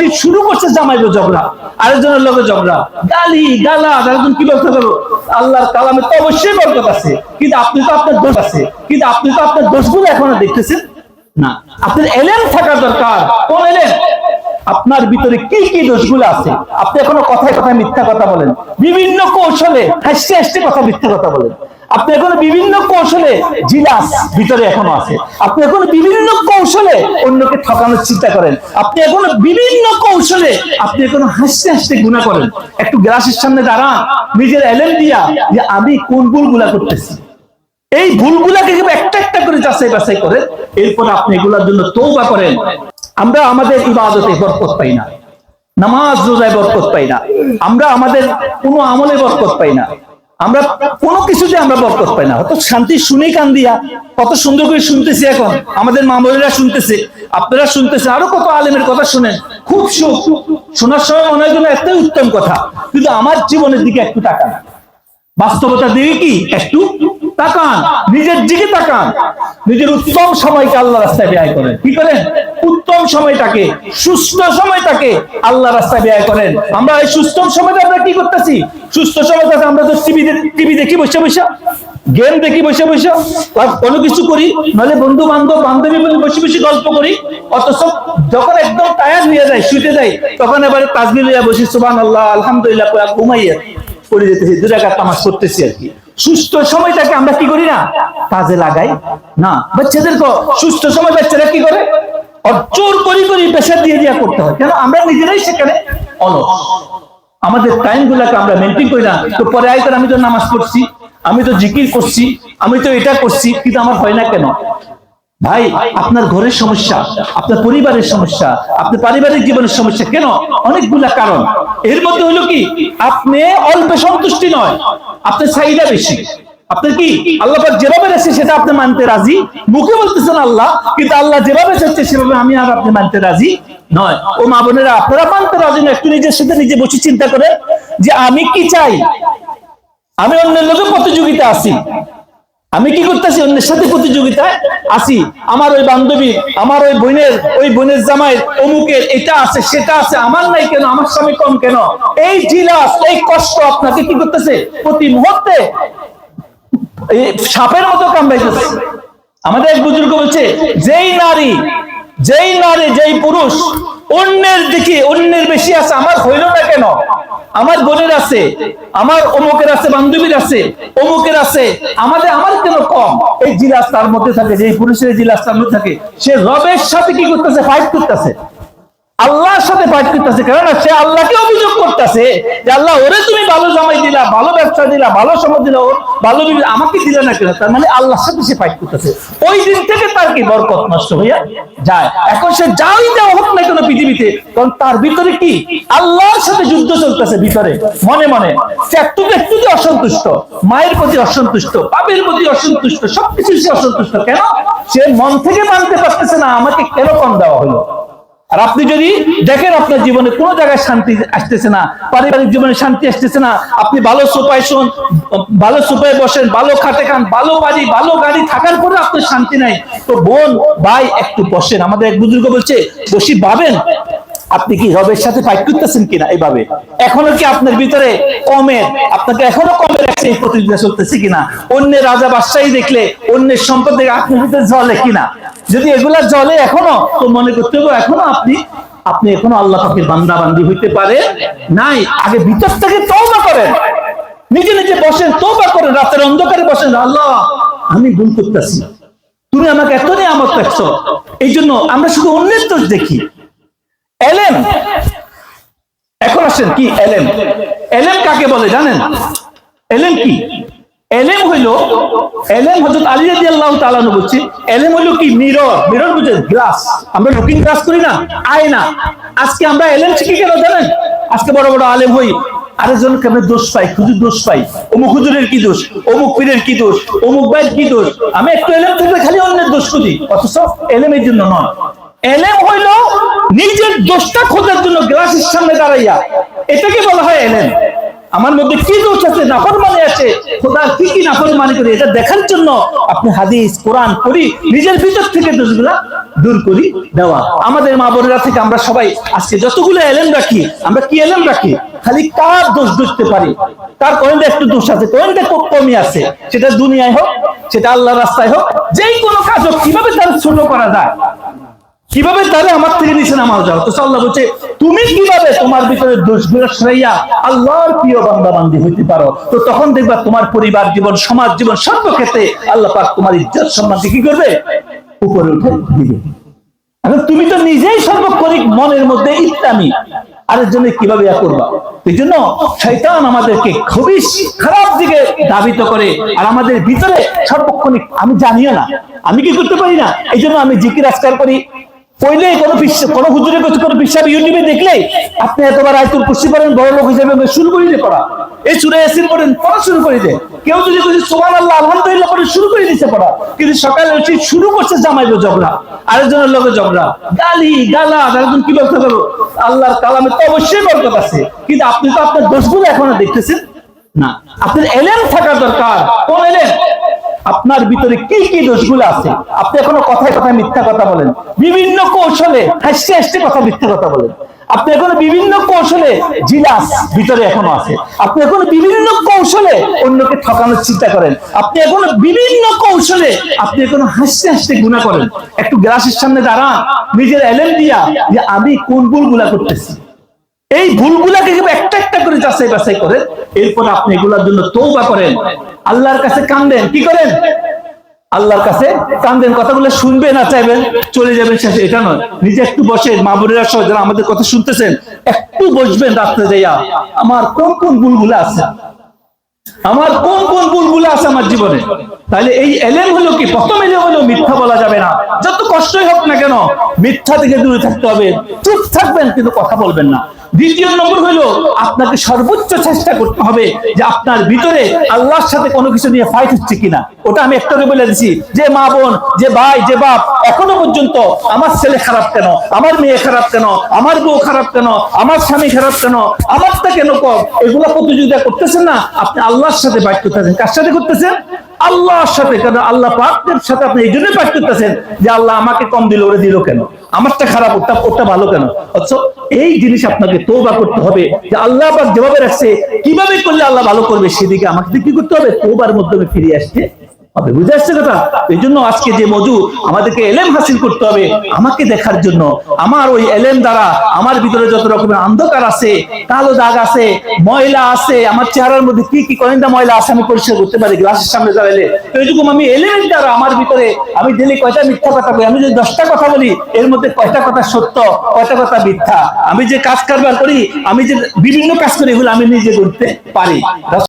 মসজিদ শুরু করছে জামাইবো ঝগড়া, আরেকজনের লোকের ঝগড়া। গালি গালা আরেকজন কি বলতে পারব? আল্লাহর কালামে তো অবশ্যই বরকত আছে। কিন্তু আপনি তো আপনার দোষ আছে। কিন্তু আপনি তো আপনার দোষগুলো এখনও দেখতেছেন? না। আপনার এলেন থাকা দরকার। কোন এলেন আপনার ভিতরে কি কি দোষগুলো আছে? আপনি এখনও কথায় কথায় মিথ্যা কথা বলেন। বিভিন্ন কৌশলে হাসতে হাসতে কথা মিথ্যা কথা বলেন। আপনি এখন বিভিন্ন কৌশলে জিলাস ভিতরে এখনও আছে। আপনি এখন বিভিন্ন কৌশলে অন্যকে ঠকানোর চিন্তা করেন। আপনি এখন বিভিন্ন কৌশলে আপনি এখন হাসতে হাসতে গুণা করেন। একটু গ্লাসের সামনে দাঁড়ান, নিজের এলেন দিয়া যে আমি কোন ভুলগুলা করতেছি। এই ভুলগুলাকে একটা একটা করে যাচাই বাছাই করেন। এরপর আপনি এগুলার জন্য তৌবা করেন। আমরা আমাদের ইবাদতে বরকত পাই না। নামাজ রোজায় বরকত পাই না। আমরা আমাদের কোনো আমলে বরকত পাই না। আমরা কোনো কিছুতে আমরা বরকত পাই না। হয়তো শান্তি শুনে কান দিয়া, কত সুন্দর করে শুনতেছি এখন। আমাদের মামলিরা শুনতেছে, আপনারা শুনতেছে, আরও কত আলেমের কথা শুনেন। খুব সুখ। শোনার সময় মনে হয় এতই উত্তম কথা। কিন্তু আমার জীবনের দিকে একটু তাকান। বাস্তবতা দিকে কি? একটু তাকান, নিজের দিকে তাকান। নিজের উত্তম সময়কে আল্লাহ রাস্তায় ব্যয় করেন। কি করেন? উত্তম সময়টাকে, সুস্থ সময়টাকে আল্লাহ রাস্তায় ব্যয় করেন। আমরা এই সুস্থ সময়টা আমরা কি করতেছি? সুস্থ সময়টাতে আমরা তো টিভি টিভি দেখি বসে বসে, গেম দেখি বসে বসে কোনো কিছু করি, নাহলে বন্ধু বান্ধব বান্ধবী বসে বসে গল্প করি, অথচ যখন একদম টায়ার হয়ে যায় শুতে যায়, তখন এবারে তাজমি লইয়া বসি সুবান আল্লাহ আলহামদুলিল্লাহ ঘুমাইয়া যেতেছি দু টাকা তামাশ করতেছি আর কি। সুস্থ সময়টাকে আমরা কি করি না? কাজে লাগাই। না বাচ্চাদের সুস্থ সময় বাচ্চারা কি করে? জোর করি করি পেশা দিয়ে দিয়া করতে হয়। কেন? আমরা নিজেরাই সেখানে অলস। আমাদের টাইম গুলাকে আমরা মেনটেন করি না। তো পরে আইতার আমি তো নামাজ পড়ছি, আমি তো জিকির করছি, আমি তো এটা করছি, কিন্তু আমার হয় না কেন? ভাই আপনার ঘরের সমস্যা আপনার পরিবারের সমস্যা আপনার পারিবারিক জীবনের সমস্যা কেন? অনেকগুলা কারণ। এর মধ্যে হলো কি? আপনি অল্পে সন্তুষ্টি নয় আপনার চাহিদা বেশি। আপনার কি? আল্লাহ পাক যেভাবে রেখেছে সেটা আপনি মানতে রাজি। মুখে বলতেছেন আল্লাহ কিন্তু আল্লাহ যেভাবে চাচ্ছে সেভাবে আমি আর আপনি মানতে রাজি নয়। ও মা বোনেরা আপনারা মানতে রাজি না একটু নিজের সাথে নিজে বসে চিন্তা করে যে আমি কি চাই? আমি অন্যের লোকের প্রতিযোগিতা আছি। আমি কি করতেছি? অন্যের সাথে প্রতিযোগিতায় আসি আমার ওই বান্ধবী, আমার ওই বোনের ওই বোনের জামাই, অমুকের, এটা আছে, সেটা আছে, আমার নাই কেন? আমার স্বামী কম কেন? এই জিলাস এই কষ্ট আপনাকে কি করতেছে? প্রতি মুহূর্তে সাপের মতো কামড়াইতেছে আমাদের এক বুজুর্গ বলছে, যেই নারী যেই নারী, যেই পুরুষ অন্যের দিকে অন্যের বেশি আছে, আমার হইল না কেন? আমার বোনের আছে, আমার অমুকের আছে, বান্ধবীর আছে, অমুকের আছে, আমাদের, আমার কেন কম? এই জিলাস তার মধ্যে থাকে যে পুরুষের জিলাস তার মধ্যে থাকে। সে রবের সাথে কি করতেছে? ফাইট করতেছে। আল্লাহর সাথে ফাইট করতেছে, কেননা সে আল্লাহকে করতেছে যে আল্লাহ, ওরে তুমি ভালো জামাই দিলা, ভালো ব্যবসা দিলা, ভালো সময় দিলা, ওর ভালো আমাকে দিলে না কেন? তার মানে আল্লাহর সাথে সে ফাইট করতেছে। ওই দিন থেকে তার কি বরকত নষ্ট হইয়া যায়? এখন সে যাই দেওয়া হোক না কেন পৃথিবীতে, কারণ তার ভিতরে কি? আল্লাহর সাথে যুদ্ধ চলতেছে ভিতরে, মনে মনে। সে একটু একটু অসন্তুষ্ট, মায়ের প্রতি অসন্তুষ্ট, বাপের প্রতি অসন্তুষ্ট সবকিছু সে অসন্তুষ্ট। কেন? সে মন থেকে মানতে পারতেছে না, আমাকে কেন কম দেওয়া হলো? আর আপনি যদি দেখেন আপনার জীবনে কোনো জায়গায় শান্তি আসতেছে না, পারিবারিক জীবনে শান্তি আসতেছে না, আপনি ভালো সোপায় শোন, ভালো সোপায় বসেন, ভালো খাটে খান, ভালো বাড়ি, ভালো গাড়ি থাকার পরে আপনার শান্তি নাই, তো বোন, ভাই একটু বসেন। আমাদের এক বুজুর্গ বলছে, বসি ভাবেন, আপনি কি রবের সাথে ফাইট করতেছেন কিনা এইভাবে? এখনও কি আপনার ভিতরে কমের, আপনাকে এখনও কমের একটা প্রতিযোগিতা চলতেছে কিনা? অন্যের রাজা বাদশাহী দেখলে, অন্যের সম্পদ দেখে আপনার ভিতরে জ্বলে কিনা? যদি এগুলা জলে এখনও, তো মনে করতে হবে এখনও আপনি আপনি এখনও আল্লাহ পাখির বান্দা বান্দি হইতে পারে নাই। আগে ভিতর থেকে তওবা করেন। নিজে নিজে বসেন, তওবা করেন। রাতের অন্ধকারে বসেন, আল্লাহ, আমি ভুল করতেছি। তুমি আমাকে এত নিয়ামত রাখছো। এই জন্য আমরা শুধু অন্যের দোষ দেখি। এলেম। এখন আসেন কি? এলেম। এলেম কাকে বলে জানেন? এলেম কি? এলেম হইল, এলেম হজরত আলী রাজি আল্লাহ তালানু বলছি এলেম হইল কি? মিরর। মিরর বুঝে গ্লাস। আমরা লুকিং গ্লাস করি না, আয়না। আজকে আমরা এলেম শিখি কেন জানেন? আজকে বড় বড় আলেম হই। আরেকজনকে আমরা দোষ পাই, খুঁজুর দোষ পাই। অমুক হুজুরের কি দোষ? অমুক পীরের কি দোষ? অমুক ভাইয়ের কি দোষ? আমি একটু এলেম থাকলে খালি অন্যের দোষ খুঁজি, অথচ এলেমের জন্য নয়। এলেম হইল নিজের দোষটা খোঁজার জন্য গ্লাসের সামনে দাঁড়াইয়া। এটাকে বলা হয় এলেম। আমার মধ্যে কি দোষ আছে, নাফরমানি আছে খোদার কি কি নাফরমানি করি এটা দেখার জন্য আপনি হাদিস, কোরআন পড়ি, নিজের ভিতর থেকে দোষগুলা দূর করি দেওয়া। আমাদের মা বোনেরা থেকে আমরা সবাই আজকে যতগুলো এলেম রাখি, আমরা কি এলেম রাখি? খালি কার দোষ ধরতে পারি? তার কোনটা একটু দোষ আছে, কোনটা খুব কমই আছে? সেটা দুনিয়ায় হোক, সেটা আল্লাহ রাস্তায় হোক, যেই কোনো কাজ হোক কীভাবে তার ছোট করা যায়? কীভাবে তাহলে আমার থেকে নিচে নামাজ যাও? তো আল্লাহ বলছে, তুমি কীভাবে তোমার ভিতরে দোষগুলো সরাইয়া আল্লাহর প্রিয় বান্দা বান্দি হইতে পারো? তো তখন দেখবা তোমার পরিবার জীবন, সমাজ জীবন সর্বক্ষেত্রে আল্লাহ পাক তোমার ইজ্জত সম্মান কি করবে? উপরে উঠে দিবে। এখন তুমি তো নিজেই সর্বক্ষণিক মনের মধ্যে ইসলামী। আরেকজনে কীভাবে ইয়া করবা? এই জন্য শৈতান আমাদেরকে খুবই খারাপ দিকে দাবিত করে, আর আমাদের ভিতরে সর্বক্ষণিক, আমি জানিও না, আমি কি করতে পারি না? এই জন্য আমি জিকির আজকাল করি পড়লে কোনো কোনো দেখলে আপনি এতবার আয়তুল বড় লোক হিসেবে পড়া। এই সুরে পড়া শুরু করে দেয় কেউ যদি আল্লাহ আলহামদুলিল্লাহ শুরু করে পড়া, কিন্তু সকালে উঠে শুরু করছে জামাইবো ঝগড়া আরেকজনের লোকের ঝগড়া গালি, গালা, আরেকজন কি বলতে পারব? আল্লাহর কালামে তো অবশ্যই বরকত আছে। কিন্তু আপনি তো আপনার দোষগুলো এখনও দেখতেছেন? না। আপনার এলেন থাকা দরকার। কোন এলেন আপনার ভিতরে কি কি দোষগুলো আছে? আপনি এখনও কথায় কথায় মিথ্যা কথা বলেন। বিভিন্ন কৌশলে হাসতে হাসতে কথা মিথ্যা কথা বলেন। আপনি এখনও বিভিন্ন কৌশলে জিলাস ভিতরে এখনও আছে। আপনি এখনও বিভিন্ন কৌশলে অন্যকে ঠকানোর চিন্তা করেন। আপনি এখনও বিভিন্ন কৌশলে আপনি এখনও হাসতে হাসতে গুণা করেন। একটু গ্লাসের সামনে দাঁড়ান। নিজের এলেন দিয়া যে আমি কোন ভুলগুলা করতেছি। এই ভুলগুলাকে একটা একটা করে যাচাই বাছাই করেন। এরপর আপনি এগুলোর জন্য তৌবা করেন। আল্লাহর কাছে কান্দেন। কি করেন? আল্লাহর কাছে কান্দেন। কথাগুলো শুনবে না চাইবেন চলে যাবেন শেষে। এটা নয়। নিজে একটু বসে মা সহ যারা আমাদের কথা শুনতেছেন, একটু বসবেন রাত্রে যাইয়া। আমার কোন কোন ভুলগুলো আছে? আমার কোন কোন ভুলগুলো আছে আমার জীবনে? তাহলে এই এলেম হলো কি? প্রথম এলেম হলো মিথ্যা বলা যাবে না। যত কষ্টই হোক না কেন, মিথ্যা থেকে দূরে থাকতে হবে। চুপ থাকবেন, কিন্তু কথা বলবেন না। দ্বিতীয় নম্বর হলো, আপনাকে সর্বোচ্চ চেষ্টা করতে হবে যে আপনার ভিতরে আল্লাহর সাথে কোনো কিছু নিয়ে ফাইট হচ্ছে কিনা। ওটা আমি একটারে বলে দিচ্ছি যে মা বোন, যে ভাই, যে বাপ, এখনও পর্যন্ত আমার ছেলে খারাপ কেন? আমার মেয়ে খারাপ কেন? আমার বউ খারাপ কেন? আমার স্বামী খারাপ কেন? আমারটা কেন কম? এগুলো প্রতিযোগিতা করতেছেন না, আপনি আল্লাহর সাথে ফাইট করতেছেন। কার সাথে করতেছেন? আল্লাহর সাথে, কেন আল্লাহ পাকের সাথে আপনি এই জন্যই পাঠ করতেছেন যে আল্লাহ আমাকে কম দিল, ওরে দিল কেন? আমারটা খারাপ ওটা ওটা ভালো কেন? অথচ এই জিনিস আপনাকে তোবা করতে হবে যে আল্লাহ পাক যেভাবে রাখছে, কীভাবে করলে আল্লাহ ভালো করবে, সেদিকে আমাকে কি করতে হবে? তোবার মাধ্যমে ফিরে আসতে হবে বুঝে আসছে কথা? এই জন্য আজকে যে মজু আমাদেরকে এলেম হাসিল করতে হবে, আমাকে দেখার জন্য। আমার ওই এলেম দ্বারা আমার ভিতরে যত রকমের অন্ধকার আছে, কালো দাগ আছে, ময়লা আছে, আমার চেহারার মধ্যে কি কি কয়েনটা ময়লা আছে আমি পরিষ্কার করতে পারি গ্লাসের সামনে দাঁড়াইলে তো এরকম আমি এলেমের দ্বারা আমার ভিতরে আমি ডেলি কয়টা মিথ্যা কথা বলি? আমি যদি দশটা কথা বলি, এর মধ্যে কয়টা কথা সত্য, কয়টা কথা মিথ্যা? আমি যে কাজ কারবার করি, আমি যে বিভিন্ন কাজ করি, এগুলো আমি নিজে করতে পারি।